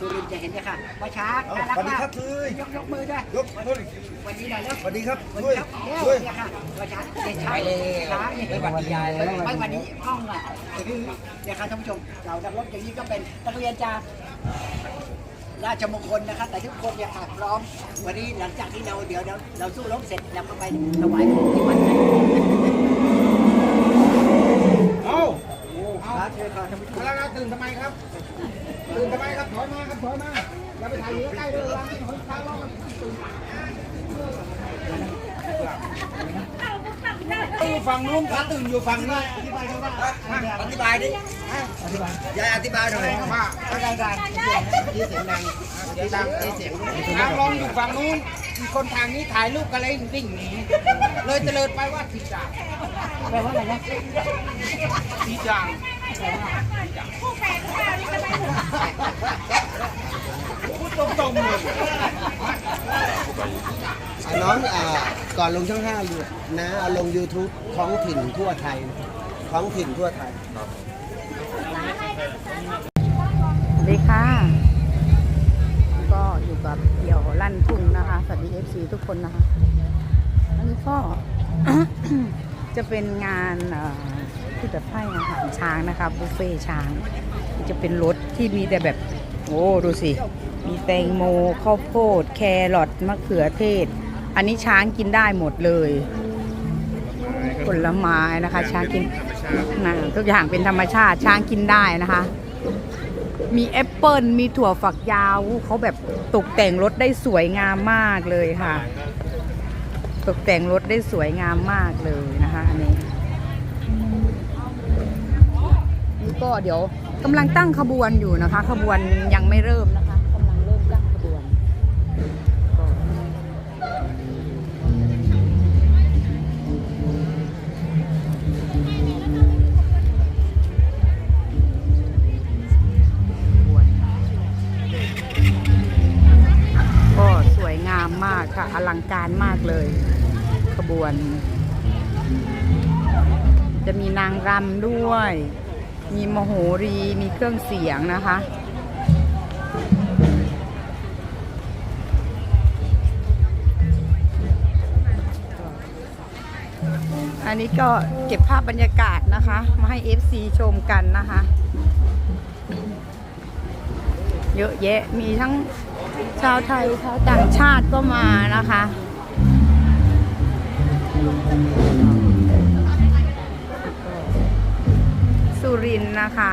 สุรินทร์จะเห็นเนี่ยค่ะว่าช้างเอาน่ารักสวัสดีมากครับเลยยกยกมือด้วยยกมือวันนี้หน่อยเร็วสวัสดีครับวันด้วยนี้ครับเร็วด้วยเนี่ยค่ะว่าช้างเด็กช้างช้างเนี่ยไม่หวัดดียายเลยไม่วันนี้ห้องอะคือเนี่ยค่ะท่านผู้ชมเรานักรบอย่างนี้ก็เป็นนักเรียนจากราชมงคลนะครับแต่ทุกคนเนี่ยค่ะพร้อม วันนี้หลังจากที่เราเดี๋ยวเราเราสู้รบเสร็จเราก็ไปถวายของที่วัดกันเอาครับเชิญค่ะท่านผู้ชมพลังงานตื่นทำไมครับ ตื่นทำไมครับถอยมาครับถอยมาอย่าไปถ่ายอยู่ใกล้ๆเลยร้านนี้คนข้างร้องมันตื่นอยู่ฝั่งนู้นขาตื่นอยู่ฝั่งนี้อธิบายเขาว่าอธิบายดิอธิบายยายอธิบายหน่อยว่าดังๆที่เสียงดังที่ดังที่เสียงทางลงอยู่ฝั่งนู้นมีคนทางนี้ถ่ายรูปกันเลยวิ่งหนีเลยเตลิดไปว่าผิดจ่างแปลว่าอะไรนะผิดจ่าง พูดตรงเลยอะน้องอ่าก่อนลงช่องห้าเลยนะเอาลง YouTube ท้องถิ่นทั่วไทย ท้องถิ่นทั่วไทย สวัสดีค่ะ ก็อยู่กับเดี่ยวลั่นทุ่งนะคะ สวัสดีเอฟซีทุกคนนะคะ อันนี้ก็ จะเป็นงานเอ่อ ที่แบบให้อาหารช้างนะคะบุฟเฟ่ช้างจะเป็นรถที่มีแต่แบบโอ้ดูสิ มีแตงโมข้าวโพด แครอทมะเขือเทศ อันนี้ช้างกินได้หมดเลยผลไม้นะคะ ช้างกินนะทุกอย่างเป็นธรรมชาติช้างกินได้นะคะ มีแอปเปิลมีถั่วฝักยาวเขาแบบตกแต่งรถได้สวยงามมากเลยค่ะ ตกแต่งรถได้สวยงามมากเลยนะคะอันนี้ ก็เดี๋ยวกำลังตั้งขบวนอยู่นะคะ ขบวนยังไม่เริ่มนะคะกำลังเริ่มตั้งขบวนก็ขบวนก็สวยงามมากค่ะ อลังการมากเลย ขบวน จะมีนางรำด้วย มโหรีมีเครื่องเสียงนะคะ อันนี้ก็เก็บภาพบรรยากาศนะคะ มาให้ FC ชมกันนะคะ เยอะแยะมีทั้งชาวไทยชาวต่างชาติก็มานะคะ สุรินนะคะ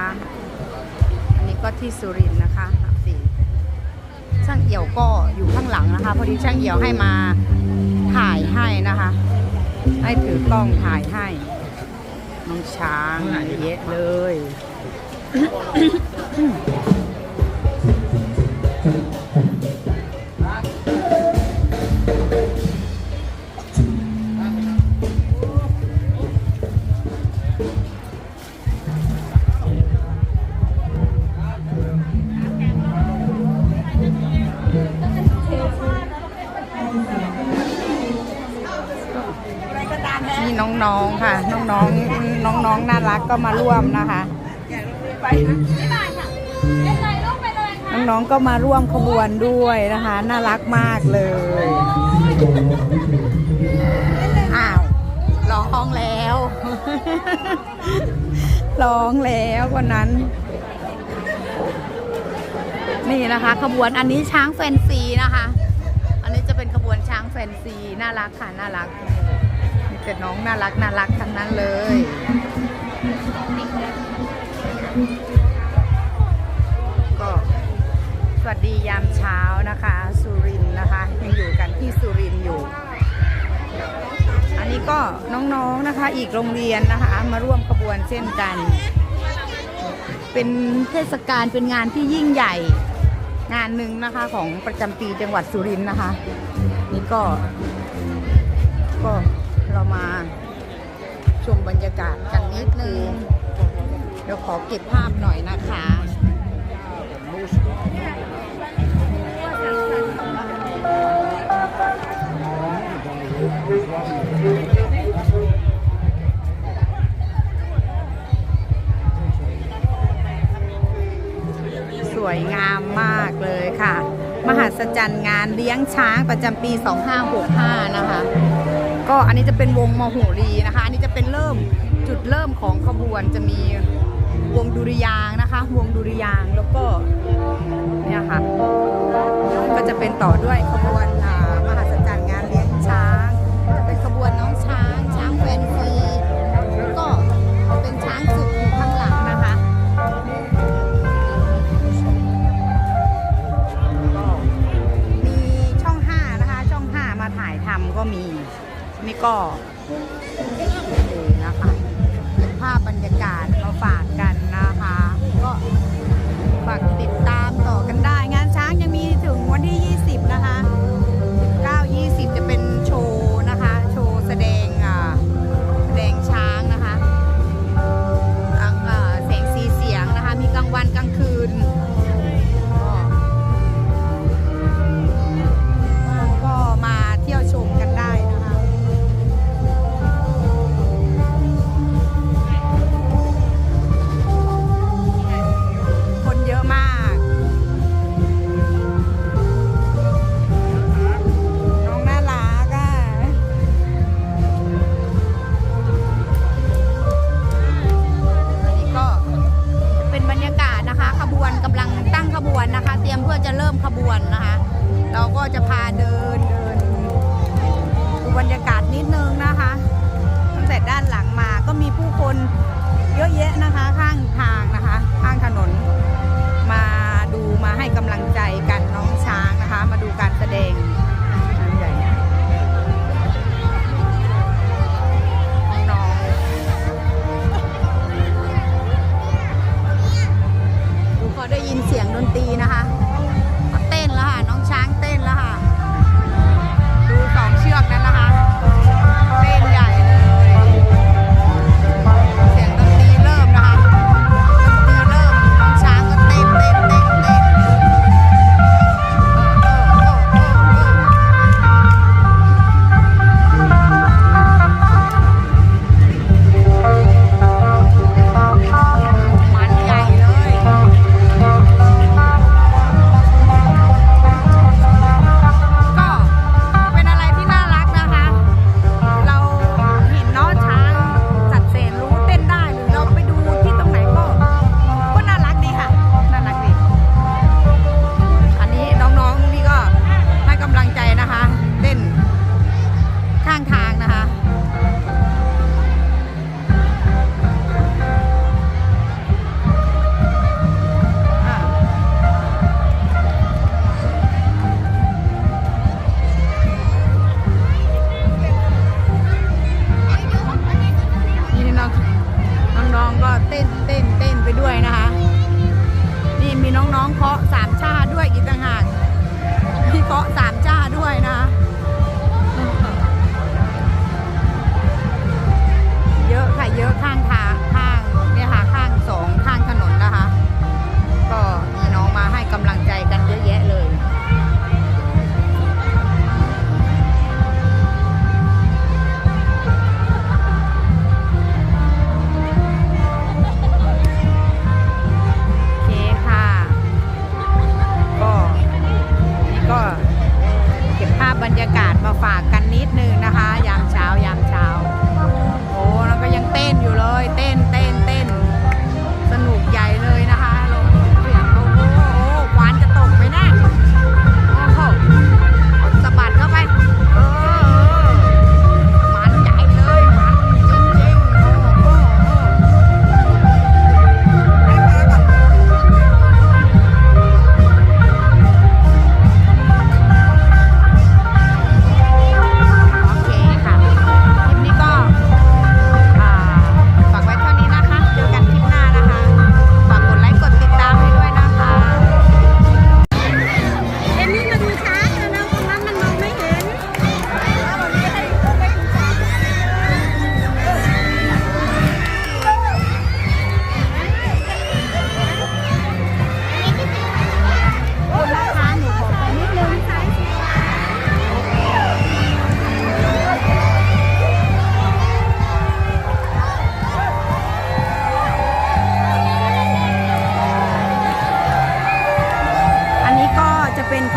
อันนี้ก็ที่สุรินนะคะสี่ช่างเอี่ยวก็อยู่ข้างหลังนะคะ พอดีช่างเอี่ยวให้มาถ่ายให้นะคะ ให้ถือกล้องถ่ายให้ น้องช้างเยอะเลย นี่น้องๆค่ะ น้องๆน้องๆน่ารักก็มาร่วมนะคะน้องๆก็มาร่วมขบวนด้วยนะคะ น่ารักมากเลยอ้าวร้องแล้วร้องแล้วคนนั้น นี่นะคะ ขบวนอันนี้ช้างแฟนซีนะคะ อันนี้จะเป็นขบวนช้างแฟนซี น่ารักค่ะ น่ารักมี แต่น้องน่ารักน่ารักทั้งนั้นเลยก็สวัสดียามเช้านะคะ สุรินนะคะ ยังอยู่กันที่สุรินอยู่ อันนี้ก็น้องๆนะคะอีกโรงเรียนนะคะ มาร่วมขบวนเช่นกัน เป็นเทศกาลเป็นงานที่ยิ่งใหญ่งานหนึ่งนะคะของประจำปีจังหวัดสุรินทร์นะคะ นี่ก็ก็ เรามาชมบรรยากาศกันนิดนึงเดี๋ยวขอเก็บภาพหน่อยนะคะสวยงามมากเลยค่ะ มหัศจรรย์งานเลี้ยงช้างประจำปี 2565 นะคะ ก็อันนี้จะเป็นวงมโหรีนะคะ อันนี้จะเป็นเริ่มจุดเริ่มของขบวนจะมีวงดุริยางนะคะ วงดุริยางแล้วก็เนี่ยค่ะ ก็จะเป็นต่อด้วยขบวน ก็ ขบวนนะคะ เราก็จะพาเดินเดินดูบรรยากาศนิดนึงนะคะตั้งแต่ด้านหลังมาก็มีผู้คนเยอะแยะนะคะ ข้างทางนะคะ ข้างถนน มาดูมาให้กำลังใจกันน้องช้างนะคะ มาดูการแสดงได้ยินเสียงดนตรีนะ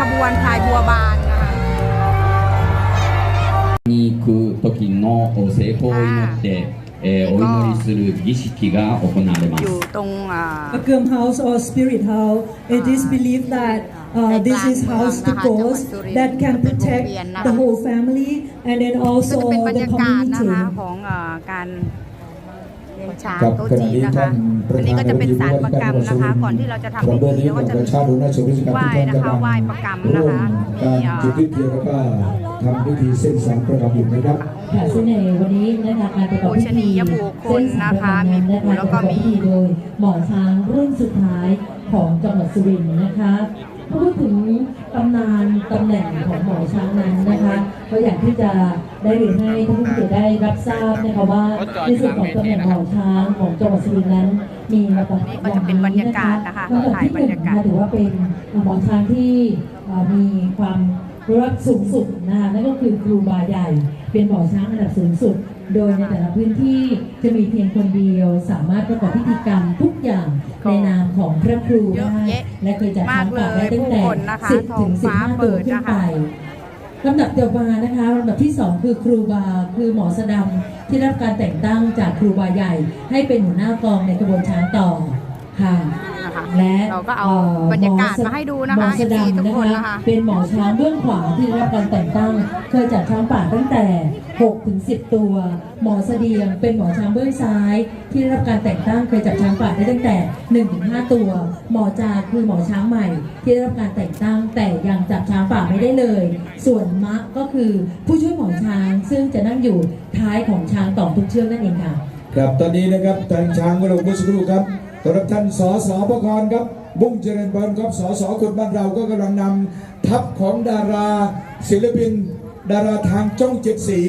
ขบวนพายบัวบานนะคะ に行く時の成功を祈って、えーお祈りする儀式が行われま อ す ยู่。ตรงอ่า Akram house or spirit house, it is believed that uh, this is house to ghost that can protect the whole family and then ก็ also จะเป็นบรร the ยากาศนะคะ community. ของเอ่อการเลี้ยง ช้างครับโต๊ะขณะจีนนี้นะคะท่านประอันธานนี้ก็จะเป็นสารประกรรมนะคะ ก่อนที่เราจะทำพิธีแล้วก็จะมีชาติรุณชนราชการไหว้ทุกท่านนะคะไหว้ประกรรมนะคะร่วมมีการเอ่อจุดธูปเทียนแล้วก็ทำพิธีเส้นสารประกรรมอยู่นะครับค่ะซึ่งในวันนี้นะคะการประกอบพิโภชนีธียบุคคลนะคะมีปู่แล้วก็มีเส้นสายประกอบพิธีโดยหมอช้างรุ่นสุดท้ายของจังหวัดสุรินทร์นะคะพูดถึงตำนานตำแหน่งของหมอช้างนั้นนะคะก็อยากที่จะ ได้เรียนให้ท่านผู้ชมได้รับทราบนะคะว่าในส่วนของตำแหน่งหมอช้างของจังหวัดสุรินทร์นั้น มีมาตลอดนี่ก็จะเป็นบรรยากาศนะคะลำดับถ่ายที่บหรนึ่รงยากาศนะคะถือว่าเป็นหมอช้างที่เอ่อมีความรักสูงสุดนะคะนั่นก็คือครูบาใหญ่ เป็นหมอช้างระดับสูงสุด โดยในแต่ละพื้นที่จะมีเพียงคนเดียว สามารถประกอบพิธีกรรมทุกอย่างในนามของพระครูเยอะได้แยะและเคยจัดมากทำป่าได้ตั้งแต่เลยผู้คนนะคะสิบถึงท้สิอบงฟ้าห้าเปิตัวดขึ้นนะคะไป ลำดับต่อมานะคะลำดับที่ 2 คือครูบาคือหมอสดำที่รับการแต่งตั้งจากครูบาใหญ่ ให้เป็นหัวหน้ากองในกระบวนช้างต่อค่ะ นะคะและเราก็เอาบรรยากาศมาให้ดูนะคะหมอส FC ดำทุกนะคนคะนะคะเป็นหมอช้างเบื้องขวาที่ได้รับการแต่งตั้ง เคยจัดช้างป่าตั้งแต่6ถึง10 ตัว หมอเสดียงเป็นหมอช้างเบื้องซ้าย ที่ได้รับการแต่งตั้งเคยจับช้างป่าได้ตั้งแต่1ถึง5ตัว หมอจาคือหมอช้างใหม่ ที่ได้รับการแต่งตั้ง แต่ยังจับช้างป่าไม่ได้เลย ส่วนมะก็คือผู้ช่วยหมอช้างซึ่งจะนั่งอยู่ท้ายของช้างต่อทุกเชือกนั่นเองค่ะครับตอนนี้นะครับทางช้างก็ลงเมื่อสักครู่ครับ สำหรับท่านสสประกรณ์ครับ บุ้งเจริญพรครับสสคนบ้านเราก็กำลังนำทัพของดาราศิลปิน ดาราทางจ้องเจ็ดสี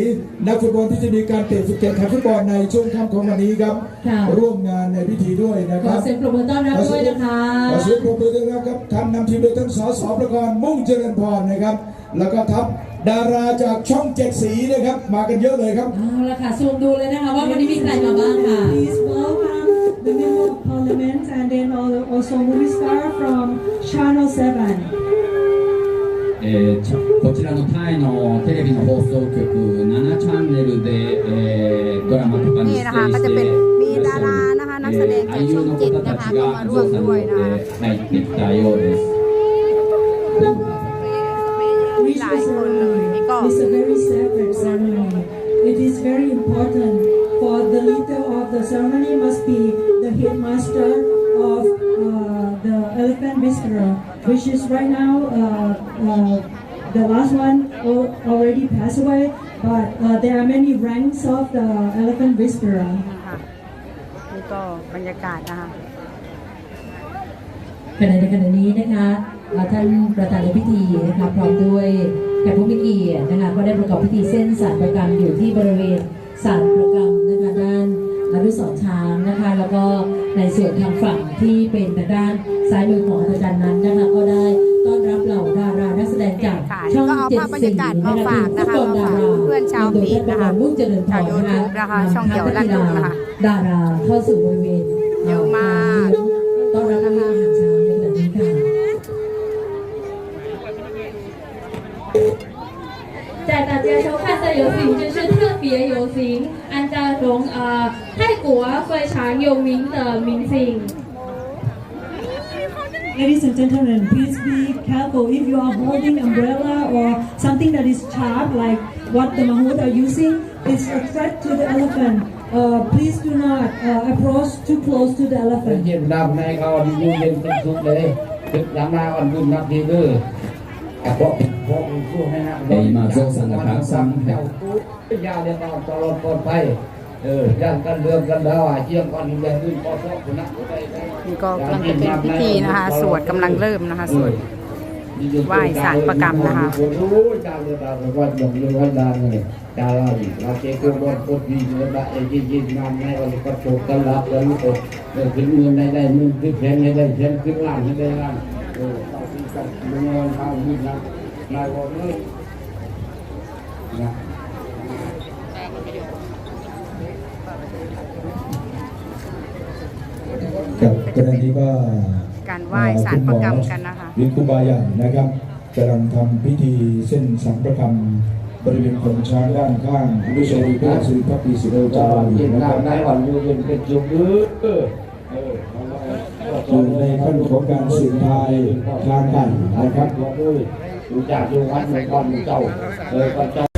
นักฟุตบอลที่จะมีการเตะฟุตแข่งขันฟุตบอลในช่วงค่ำของวันนี้ครับ ค่ะ ร่วมงานในพิธีด้วยนะขคอรับ เสียงปรบมือต้อนรับด้วยนะคะขอเสียงปรบมือด้วยนะครับท่านนำทีมโดยท่านสสประกรณ์มุ่งเจริญพรนะครับ แล้วก็ทัพดาราจากช่องเจ็ดสีนะครับ มากันเยอะเลยครับ เอาละค่ะซูมดูเลยนะคะว่าวันนี้มีใครมาบ้างค่ะ Please welcome women of parliament and then also movie star from Channel 7. えー、ちこちらのタイのテレビの放送局7チャンネルで、えー、ドラマとかに出演していらっしゃるนักแสดงจากช่องเจ็ดนะคะก็มาร่วมด้วยนะคะในติดใจโยเดสมีหลายคนเลยนี่ก็ It's a very sacred ceremony. It is very important for the leader of the ceremony must be the headmaster of uh, the elephant whisperer, which is right now uh, uh, the last one al- already passed away, but uh, there are many ranks of the elephant whisperer. ค่ะนี่ก็บรรยากาศนะคะขณะในขณะนี้นะคะเอ่อท่านประธานในพิธีนะคะพร้อมด้วยแขกผู้มีเกียรตินะคะก็ได้ประกอบพิธีเส้นสารประกรรมอยู่ที่บริเวณสารประกรรมนะคะด้าน อนุสรณ์ช้างนะคะ แล้วก็ในส่วนทางฝั่งที่เป็นทางด้านซ้ายมือของอาจารย์นั้นนะคะก็ได้ต้อนรับเหล่าดารานักแสดงจาก ค่ะ ช่อง ก็เอา เจ็ด ภาพบรร สี ยากาศ นะ มา คะ ฝากนะคะ ผู้กองดารา มาฝากเพื่อนชาว โดย ฟีด ท่าน นะคะ ประธานมุ่งเจริญพร ชาว YouTube นะคะช่องเดี่ยวลั่นทุ่งนะคะ ดาราเข้าสู่บริเวณ เยอะมาก ต้อนรับนะคะอาหารเช้าในขณะนี้ค่ะ 在大家收看的游行就是特别游行，按照 中呃泰国非常有名的明星。 Ladies and gentlemen, please be careful if you are holding umbrella or something that is sharp like what the Mahout are using. It's a threat to the elephant. Uh, please do not uh, approach too close to the เป็น elephant. เย็นดำในเขาดีอยู่เย็นเป็นสุขเลยตึกหลังนาอ่อนบุญนับดีเด้ออ่ะเพราะเพราะสู้ให้นะ เอ้ยมาโจ้สังกัดทั้งสาม เจ้าตู้ยาเรียนตอนตลอดปลอดภัย เออย่านกันเรื่องกันแล้วอะเชี่ยงก่อนอย่าลื่นพอชอบคุณนะนี่ก็กำลังจะเป็นพิธีนะคะ สวดกำลังเริ่มนะคะสวดไหว้สารประกรรมนะคะโอ้ยจาเรือดาววัดหยงเรือวัดดานเลยจาราดิเราเจ้าตัวบอลโคตรดีเล ยละเอ้ยินยินงานในวันนี้ก็โชคกันรับแล้วลูกเออขึ้นเงินได้ได้มือขึ้นแขนให้ได้แขนขึ้นล่างให้ได้ล่างเออเอาที่กันเงินเอามือนะนายบอกเลยนะกับกรณีก็การไหว้สารประกรรมกันนะคะวินคุบายันนะครับกำลังทำพิธีเส้นสังประกรรมบริเวณของช้างด้านข้างอนุสาวรีย์พระศรีพระปีศิโรจารีนะครับอยู่ในขั้นของการสืบทายทางไก่นะครับรู้จักอยู่วัดหลวงพ่อเจ้าเลยก็เจ้า